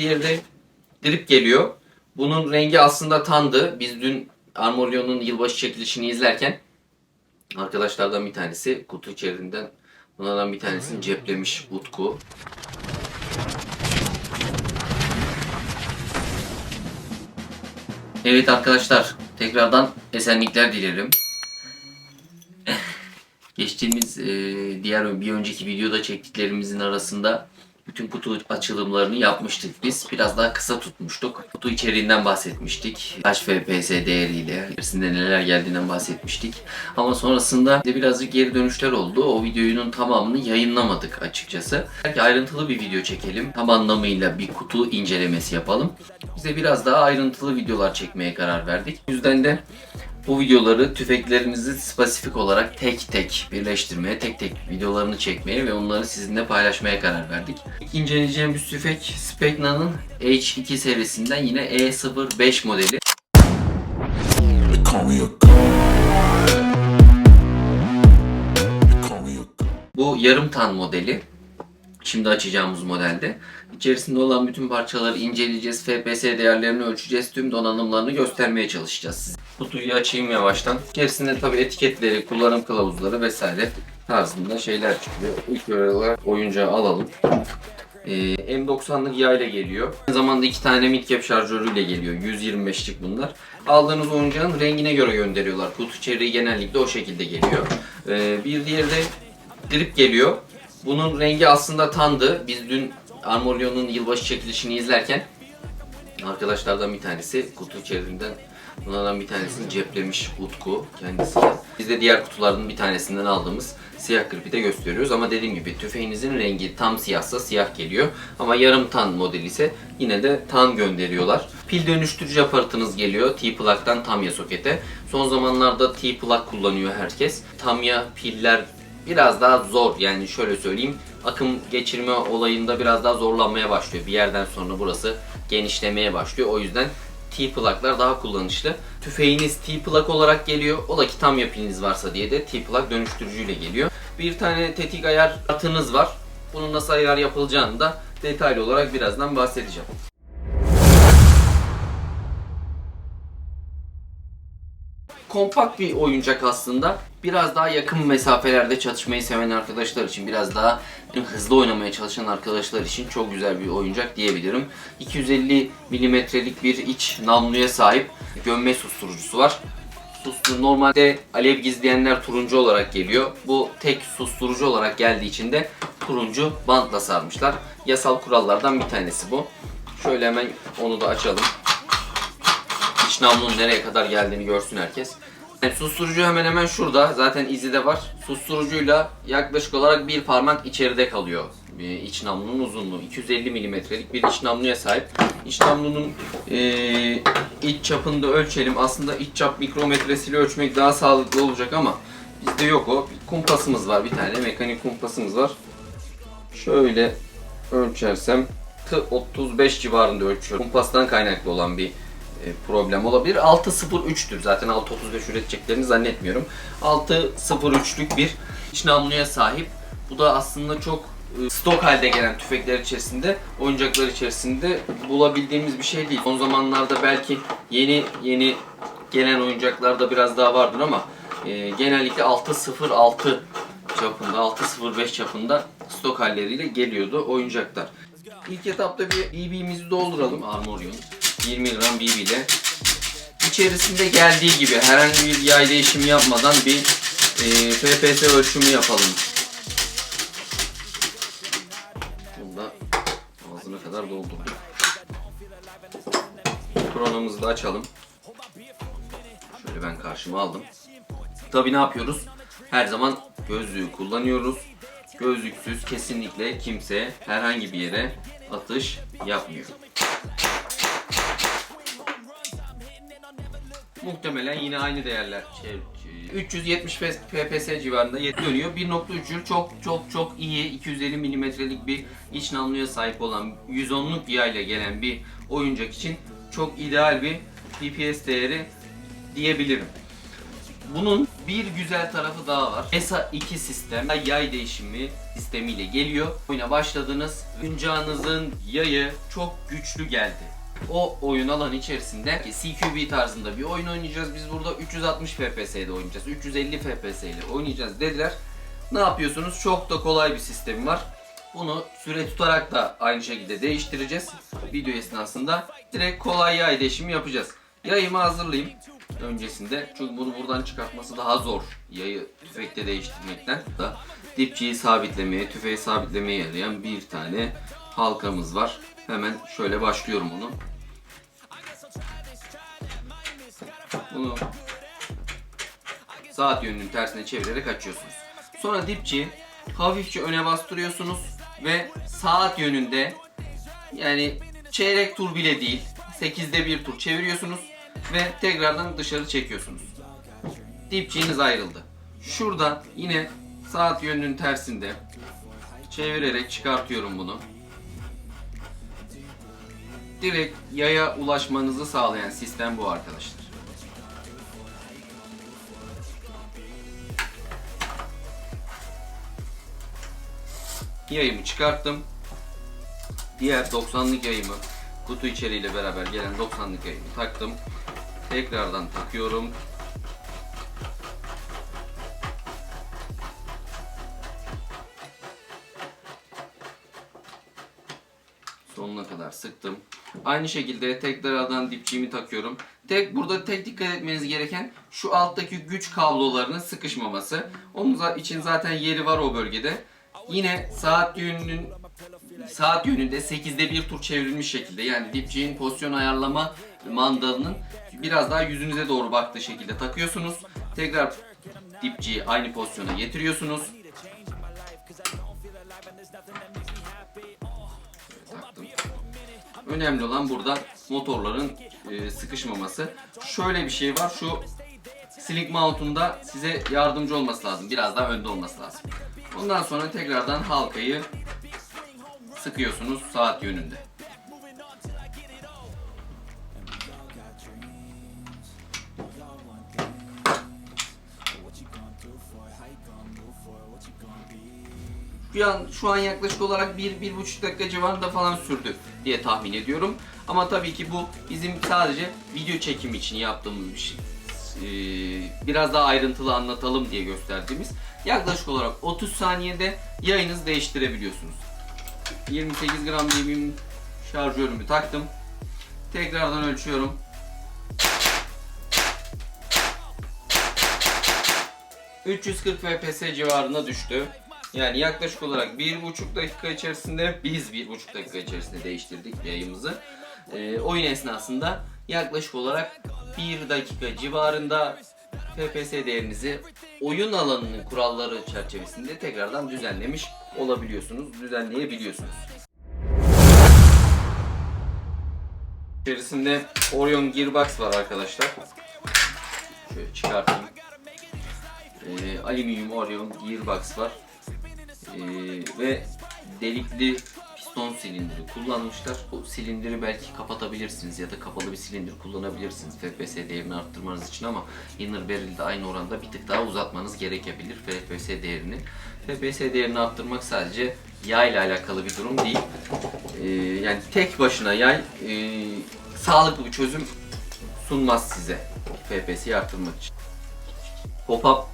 diğeri de drip geliyor. Bunun rengi aslında tandı. Biz dün Armorion'un yılbaşı çekilişini izlerken arkadaşlardan bir tanesi kutu içerisinden bunlardan bir tanesini ceplemiş Utku. Evet arkadaşlar tekrardan esenlikler dilerim. Geçtiğimiz e, diğer bir önceki videoda çektiklerimizin arasında bütün kutu açılımlarını yapmıştık biz. Biraz daha kısa tutmuştuk. Kutu içeriğinden bahsetmiştik. FPS değeriyle, içerisinde neler geldiğinden bahsetmiştik. Ama sonrasında de birazcık geri dönüşler oldu. O videonun tamamını yayınlamadık açıkçası. Belki ayrıntılı bir video çekelim. Tam anlamıyla bir kutu incelemesi yapalım. Biz de biraz daha ayrıntılı videolar çekmeye karar verdik. O yüzden de bu videoları tüfeklerinizi spesifik olarak tek tek birleştirmeye, tek tek videolarını çekmeye ve onları sizinle paylaşmaya karar verdik. İlk inceleyeceğimiz tüfek Specna'nın H2 serisinden yine E05 modeli. Bu yarım tan modeli. Şimdi açacağımız modelde. İçerisinde olan bütün parçaları inceleyeceğiz. FPS değerlerini ölçeceğiz. Tüm donanımlarını göstermeye çalışacağız. Kutuyu açayım yavaştan. İçerisinde tabi etiketleri, kullanım kılavuzları vesaire tarzında şeyler çıkıyor. İlk olarak oyuncağı alalım. Ee, M90'lık yağ ile geliyor. Aynı zamanda iki tane midcap şarjörüyle geliyor. 125'lik bunlar. Aldığınız oyuncağın rengine göre gönderiyorlar. Kutu içeriği genellikle o şekilde geliyor. Ee, bir diğeri de drip geliyor. Bunun rengi aslında tandı. Biz dün Armorion'un yılbaşı çekilişini izlerken arkadaşlardan bir tanesi kutu içerisinden bunlardan bir tanesini ceplemiş Utku kendisi. Biz de diğer kutulardan bir tanesinden aldığımız siyah kripi de gösteriyoruz ama dediğim gibi tüfeğinizin rengi tam siyahsa siyah geliyor ama yarım tan modeli ise yine de tan gönderiyorlar. Pil dönüştürücü aparatınız geliyor T-Plug'dan Tamiya sokete. Son zamanlarda T-Plug kullanıyor herkes. Tamiya piller biraz daha zor yani şöyle söyleyeyim akım geçirme olayında biraz daha zorlanmaya başlıyor. Bir yerden sonra burası genişlemeye başlıyor. O yüzden T-plug'lar daha kullanışlı. Tüfeğiniz T-plug olarak geliyor. Ola ki tam yapınız varsa diye de T-plug dönüştürücüyle geliyor. Bir tane tetik ayar kartınız var. Bunun nasıl ayar yapılacağını da detaylı olarak birazdan bahsedeceğim. Kompakt bir oyuncak aslında. Biraz daha yakın mesafelerde çatışmayı seven arkadaşlar için, biraz daha hızlı oynamaya çalışan arkadaşlar için çok güzel bir oyuncak diyebilirim. 250 milimetrelik bir iç namluya sahip gömme susturucusu var. Sustu normalde alev gizleyenler turuncu olarak geliyor. Bu tek susturucu olarak geldiği için de turuncu bantla sarmışlar. Yasal kurallardan bir tanesi bu. Şöyle hemen onu da açalım. Namlunun nereye kadar geldiğini görsün herkes. Yani susturucu hemen hemen şurada. Zaten izi de var. Susturucuyla yaklaşık olarak bir parmak içeride kalıyor. Bir iç namlunun uzunluğu. 250 milimetrelik bir iç namluya sahip. İç namlunun eee, iç çapını da ölçelim. Aslında iç çap mikrometresiyle ölçmek daha sağlıklı olacak ama bizde yok o. Bir kumpasımız var bir tane. Mekanik kumpasımız var. Şöyle ölçersem tı 35 civarında ölçüyorum. Kumpastan kaynaklı olan bir e, problem olabilir. 6.03'tür zaten 6.35 üreteceklerini zannetmiyorum. 6.03'lük bir iç namluya sahip. Bu da aslında çok e, stok halde gelen tüfekler içerisinde, oyuncaklar içerisinde bulabildiğimiz bir şey değil. Son zamanlarda belki yeni yeni gelen oyuncaklarda biraz daha vardır ama e, genellikle 6.06 çapında, 6.05 çapında stok halleriyle geliyordu oyuncaklar. İlk etapta bir BB'mizi dolduralım Armorion. 20 gram BB ile. İçerisinde geldiği gibi herhangi bir yay değişimi yapmadan bir e, FPS ölçümü yapalım. Bunu da ağzına kadar doldurdum. Kronomuzu da açalım. Şöyle ben karşıma aldım. Tabi ne yapıyoruz? Her zaman gözlüğü kullanıyoruz. Gözlüksüz kesinlikle kimse herhangi bir yere atış yapmıyor. Muhtemelen yine aynı değerler. Şey, 370 FPS civarında dönüyor. 1.3 Joule çok çok çok iyi 250 milimetrelik bir iç namluya sahip olan 110'luk yayla gelen bir oyuncak için çok ideal bir FPS değeri diyebilirim. Bunun bir güzel tarafı daha var. ESA 2 sistem yay değişimi sistemiyle geliyor. Oyuna başladınız. Oyuncağınızın yayı çok güçlü geldi. O oyun alanı içerisinde CQB tarzında bir oyun oynayacağız. Biz burada 360 FPS'de oynayacağız. 350 FPS ile oynayacağız dediler. Ne yapıyorsunuz? Çok da kolay bir sistemi var. Bunu süre tutarak da aynı şekilde değiştireceğiz. Video esnasında direkt kolay yay değişimi yapacağız. Yayımı hazırlayayım öncesinde. Çünkü bunu buradan çıkartması daha zor. Yayı tüfekte değiştirmekten da dipçiyi sabitlemeye, tüfeği sabitlemeye yarayan bir tane halkamız var. Hemen şöyle başlıyorum onu. Bunu saat yönünün tersine çevirerek açıyorsunuz. Sonra dipçiyi hafifçe öne bastırıyorsunuz ve saat yönünde yani çeyrek tur bile değil 8'de bir tur çeviriyorsunuz ve tekrardan dışarı çekiyorsunuz. Dipçiğiniz ayrıldı. Şurada yine saat yönünün tersinde çevirerek çıkartıyorum bunu. Direkt yaya ulaşmanızı sağlayan sistem bu arkadaşlar. Yayımı çıkarttım. Diğer 90'lık yayımı kutu içeriğiyle beraber gelen 90'lık yayımı taktım. Tekrardan takıyorum. Sonuna kadar sıktım. Aynı şekilde tekrardan dipçiğimi takıyorum. Tek burada tek dikkat etmeniz gereken şu alttaki güç kablolarının sıkışmaması. Onun için zaten yeri var o bölgede. Yine saat yönünün saat yönünde 8'de bir tur çevrilmiş şekilde yani dipçiğin pozisyon ayarlama mandalının biraz daha yüzünüze doğru baktığı şekilde takıyorsunuz. Tekrar dipçiyi aynı pozisyona getiriyorsunuz. Önemli olan burada motorların e, sıkışmaması. Şöyle bir şey var. Şu slick mount'unda size yardımcı olması lazım. Biraz daha önde olması lazım. Ondan sonra tekrardan halkayı sıkıyorsunuz saat yönünde. Şu an, şu an yaklaşık olarak 1-1,5 dakika civarında falan sürdü diye tahmin ediyorum. Ama tabii ki bu bizim sadece video çekimi için yaptığımız bir şey. Ee, biraz daha ayrıntılı anlatalım diye gösterdiğimiz. Yaklaşık olarak 30 saniyede yayınızı değiştirebiliyorsunuz. 28 gram libyum şarjörümü taktım. Tekrardan ölçüyorum. ...340 FPS civarına düştü. Yani yaklaşık olarak 1,5 dakika içerisinde... ...biz 1,5 dakika içerisinde değiştirdik yayımızı. Ee, oyun esnasında yaklaşık olarak 1 dakika civarında... FPS değerinizi oyun alanının kuralları çerçevesinde tekrardan düzenlemiş olabiliyorsunuz, düzenleyebiliyorsunuz. İçerisinde Orion Gearbox var arkadaşlar. Şöyle çıkartayım. Ee, alüminyum Orion Gearbox var. Ee, ve delikli piston silindiri kullanmışlar. Bu silindiri belki kapatabilirsiniz ya da kapalı bir silindir kullanabilirsiniz FPS değerini arttırmanız için ama inner barrel'de aynı oranda bir tık daha uzatmanız gerekebilir FPS değerini. FPS değerini arttırmak sadece yay ile alakalı bir durum değil. Ee, yani tek başına yay e, sağlıklı bir çözüm sunmaz size FPS'yi arttırmak için. Hop-up,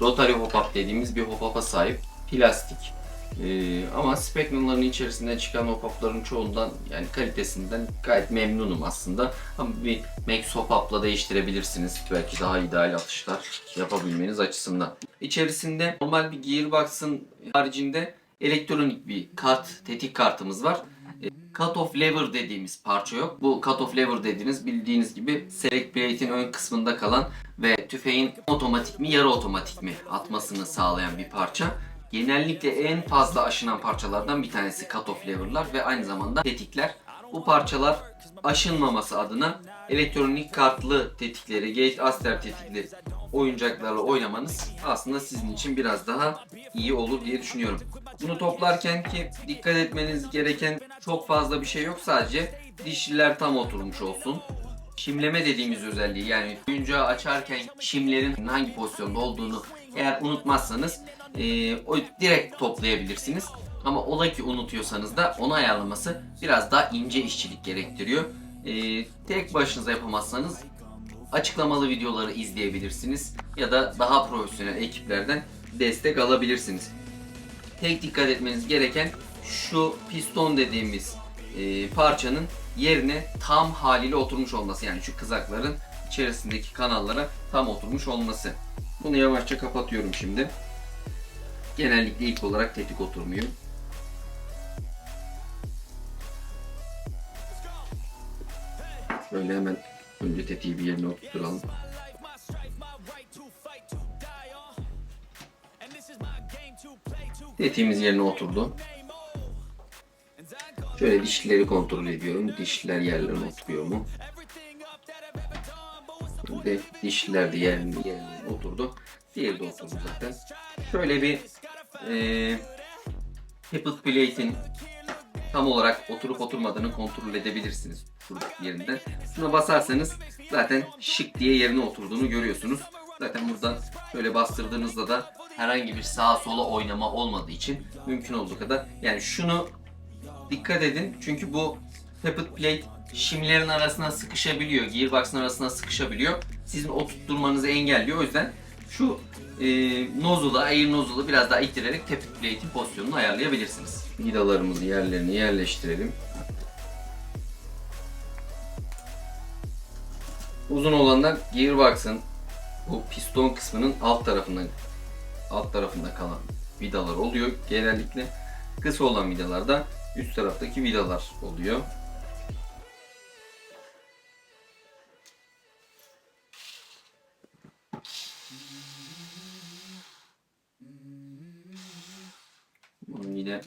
rotary hop-up dediğimiz bir hop-up'a sahip plastik. Ee, ama Spectrum'ların içerisinde çıkan hop-up'ların çoğundan yani kalitesinden gayet memnunum aslında. Ama bir Max hop-up'la değiştirebilirsiniz. Belki daha ideal atışlar yapabilmeniz açısından. İçerisinde normal bir gearbox'ın haricinde elektronik bir kart, tetik kartımız var. E, Cut-off lever dediğimiz parça yok. Bu cut-off lever dediğimiz bildiğiniz gibi select plate'in ön kısmında kalan ve tüfeğin otomatik mi yarı otomatik mi atmasını sağlayan bir parça. Genellikle en fazla aşınan parçalardan bir tanesi cut-off lever'lar ve aynı zamanda tetikler. Bu parçalar aşınmaması adına elektronik kartlı tetikleri, gate aster tetikli oyuncaklarla oynamanız aslında sizin için biraz daha iyi olur diye düşünüyorum. Bunu toplarken ki dikkat etmeniz gereken çok fazla bir şey yok sadece dişliler tam oturmuş olsun. şimleme dediğimiz özelliği yani oyuncağı açarken şimlerin hangi pozisyonda olduğunu eğer unutmazsanız e, o direkt toplayabilirsiniz. Ama ola ki unutuyorsanız da onu ayarlaması biraz daha ince işçilik gerektiriyor. E, tek başınıza yapamazsanız açıklamalı videoları izleyebilirsiniz ya da daha profesyonel ekiplerden destek alabilirsiniz. Tek dikkat etmeniz gereken şu piston dediğimiz e, parçanın yerine tam haliyle oturmuş olması. Yani şu kızakların içerisindeki kanallara tam oturmuş olması. Bunu yavaşça kapatıyorum şimdi. Genellikle ilk olarak tetik oturmuyor. Şöyle hemen önce tetiği bir yerine oturtalım. Tetiğimiz yerine oturdu. Şöyle dişlileri kontrol ediyorum. Dişliler yerlerine oturuyor mu? Şimdi dişliler de yerine, yerine oturdu. Diğeri de oturdu zaten. Şöyle bir e, hipple plate'in tam olarak oturup oturmadığını kontrol edebilirsiniz şurada yerinden. Şuna basarsanız zaten şık diye yerine oturduğunu görüyorsunuz. Zaten buradan şöyle bastırdığınızda da herhangi bir sağa sola oynama olmadığı için mümkün olduğu kadar yani şunu dikkat edin çünkü bu Tappet Plate şimlerin arasına sıkışabiliyor, gearbox'ın arasına sıkışabiliyor. Sizin oturtturmanızı engelliyor. O yüzden şu e, nozzle'ı, air nozzle'ı biraz daha ittirerek Tappet Plate'in pozisyonunu ayarlayabilirsiniz. Vidalarımızı yerlerine yerleştirelim. Uzun olanlar gearbox'ın bu piston kısmının alt tarafında alt tarafında kalan vidalar oluyor genellikle. Kısa olan vidalarda üst taraftaki vidalar oluyor. Yine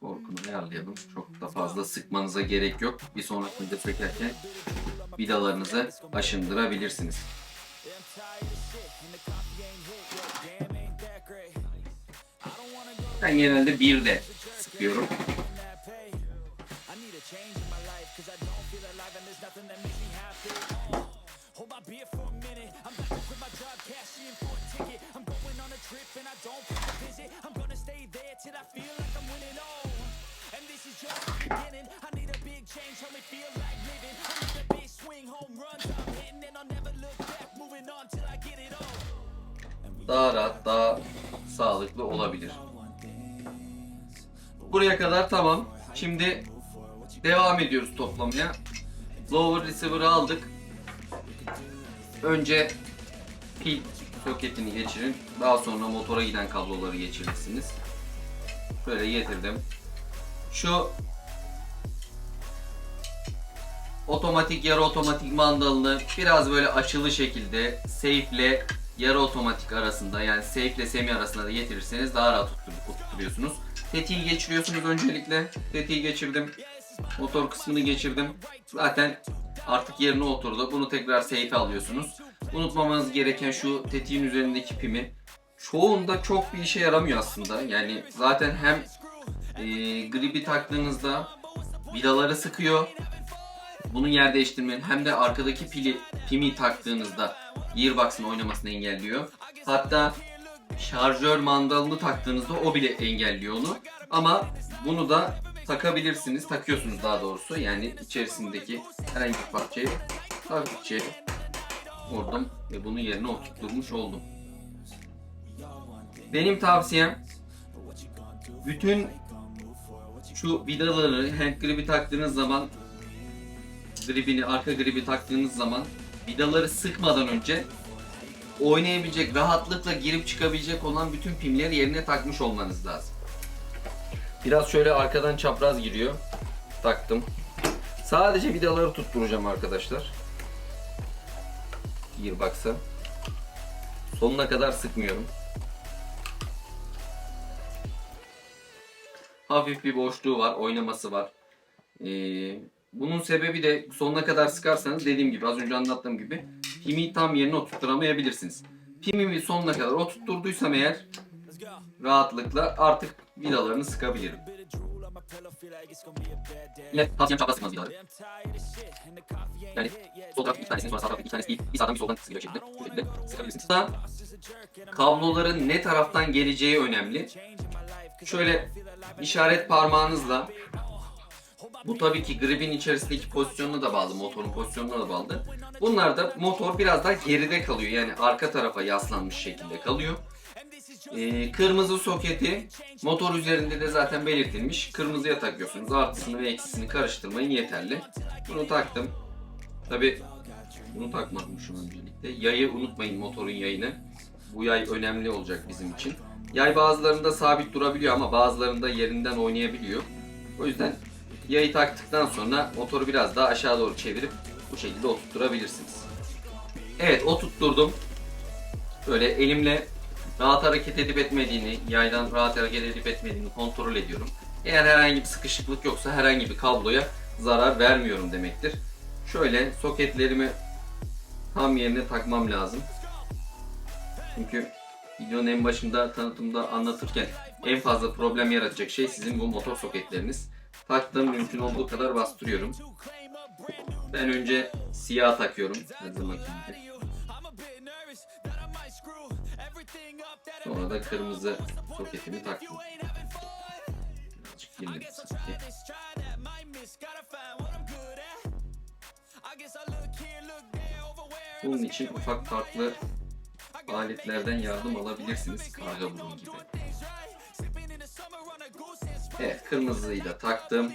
torkunu ayarlayalım. Çok da fazla sıkmanıza gerek yok. Bir sonrakinde sökerken vidalarınızı aşındırabilirsiniz. Ben genelde bir de sıkıyorum. Rahat, daha sağlıklı olabilir. Buraya kadar tamam. Şimdi devam ediyoruz toplamaya. Lower receiver'ı aldık. Önce pil soketini geçirin. Daha sonra motora giden kabloları geçirirsiniz. Böyle getirdim. Şu otomatik yarı otomatik mandalını biraz böyle açılı şekilde safe ile yarı otomatik arasında yani safe ile semi arasında da getirirseniz daha rahat tuttur- tutturuyorsunuz. Tetiği geçiriyorsunuz öncelikle. Tetiği geçirdim. Motor kısmını geçirdim. Zaten artık yerine oturdu. Bunu tekrar safe'e alıyorsunuz. Unutmamanız gereken şu tetiğin üzerindeki pimi. Çoğunda çok bir işe yaramıyor aslında. Yani zaten hem e, gribi taktığınızda vidaları sıkıyor. Bunun yer değiştirmenin hem de arkadaki pili pimi taktığınızda gearbox'ın oynamasını engelliyor. Hatta şarjör mandalını taktığınızda o bile engelliyor onu. Ama bunu da takabilirsiniz. Takıyorsunuz daha doğrusu. Yani içerisindeki herhangi bir parçayı hafifçe vurdum ve bunu yerine oturtmuş oldum. Benim tavsiyem bütün şu vidaları hand gribi taktığınız zaman gribini, arka gribi taktığınız zaman vidaları sıkmadan önce oynayabilecek, rahatlıkla girip çıkabilecek olan bütün pimleri yerine takmış olmanız lazım. Biraz şöyle arkadan çapraz giriyor. Taktım. Sadece vidaları tutturacağım arkadaşlar. Gearbox'a. Sonuna kadar sıkmıyorum. Hafif bir boşluğu var, oynaması var. Ee, bunun sebebi de sonuna kadar sıkarsanız dediğim gibi az önce anlattığım gibi pimi tam yerine oturtturamayabilirsiniz. Pimimi sonuna kadar oturtturduysam eğer rahatlıkla artık vidalarını sıkabilirim. Yine tavsiyem çapraz sıkmanız vidaları. Yani sol taraf iki tanesini sonra sağ taraf iki tanesini değil. Bir sağdan bir soldan sıkıyor şekilde. Bu şekilde sıkabilirsiniz. Burada kabloların ne taraftan geleceği önemli. Şöyle işaret parmağınızla bu tabii ki gripin içerisindeki pozisyonuna da bağlı, motorun pozisyonuna da bağlı. Bunlar da motor biraz daha geride kalıyor. Yani arka tarafa yaslanmış şekilde kalıyor. Ee, kırmızı soketi motor üzerinde de zaten belirtilmiş. Kırmızıya takıyorsunuz. Artısını ve eksisini karıştırmayın yeterli. Bunu taktım. Tabi bunu an öncelikle. Yayı unutmayın motorun yayını. Bu yay önemli olacak bizim için. Yay bazılarında sabit durabiliyor ama bazılarında yerinden oynayabiliyor. O yüzden yayı taktıktan sonra motoru biraz daha aşağı doğru çevirip bu şekilde oturtturabilirsiniz. Evet oturtturdum. Böyle elimle rahat hareket edip etmediğini, yaydan rahat hareket edip etmediğini kontrol ediyorum. Eğer herhangi bir sıkışıklık yoksa herhangi bir kabloya zarar vermiyorum demektir. Şöyle soketlerimi tam yerine takmam lazım. Çünkü videonun en başında tanıtımda anlatırken en fazla problem yaratacak şey sizin bu motor soketleriniz. Taktığım mümkün olduğu kadar bastırıyorum. Ben önce siyah takıyorum. Sonra da kırmızı soketimi taktım. Birazcık sanki. Bunun için ufak farklı aletlerden yardım alabilirsiniz. Karga burun gibi. Evet kırmızıyı da taktım.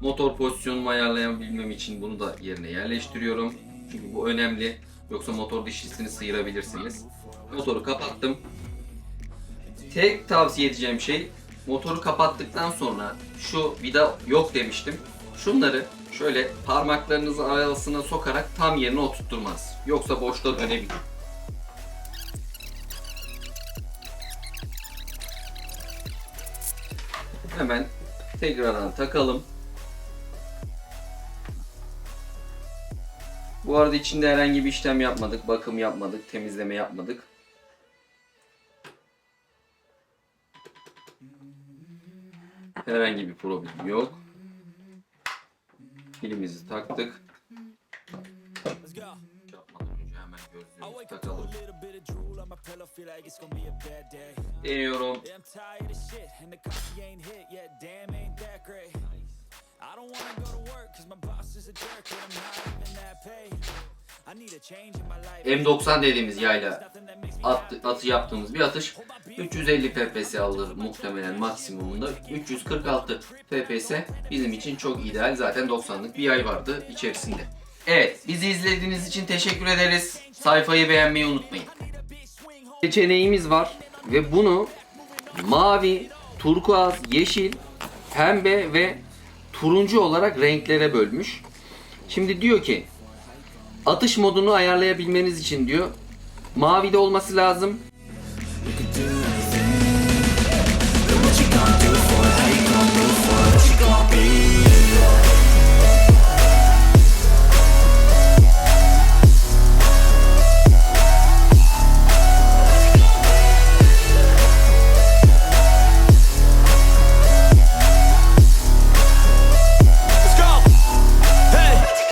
Motor pozisyonumu ayarlayabilmem için bunu da yerine yerleştiriyorum. Çünkü bu önemli. Yoksa motor dişlisini sıyırabilirsiniz. Motoru kapattım. Tek tavsiye edeceğim şey motoru kapattıktan sonra şu vida yok demiştim. Şunları şöyle parmaklarınızın arasına sokarak tam yerine oturtturmaz. Yoksa boşta dönebilir. Hemen tekrardan takalım. Bu arada içinde herhangi bir işlem yapmadık, bakım yapmadık, temizleme yapmadık. Herhangi bir problem yok. Pilimizi taktık. Gözlüğümüzü takalım. Deniyorum. I don't wanna go to work cause my boss is a jerk and I'm not even that paid. I need a change in my life. M90 dediğimiz yayla at, atı yaptığımız bir atış 350 FPS alır muhtemelen maksimumunda 346 FPS bizim için çok ideal zaten 90'lık bir yay vardı içerisinde. Evet bizi izlediğiniz için teşekkür ederiz. Sayfayı beğenmeyi unutmayın. Seçeneğimiz var ve bunu mavi, turkuaz, yeşil, pembe ve turuncu olarak renklere bölmüş. Şimdi diyor ki atış modunu ayarlayabilmeniz için diyor mavide olması lazım.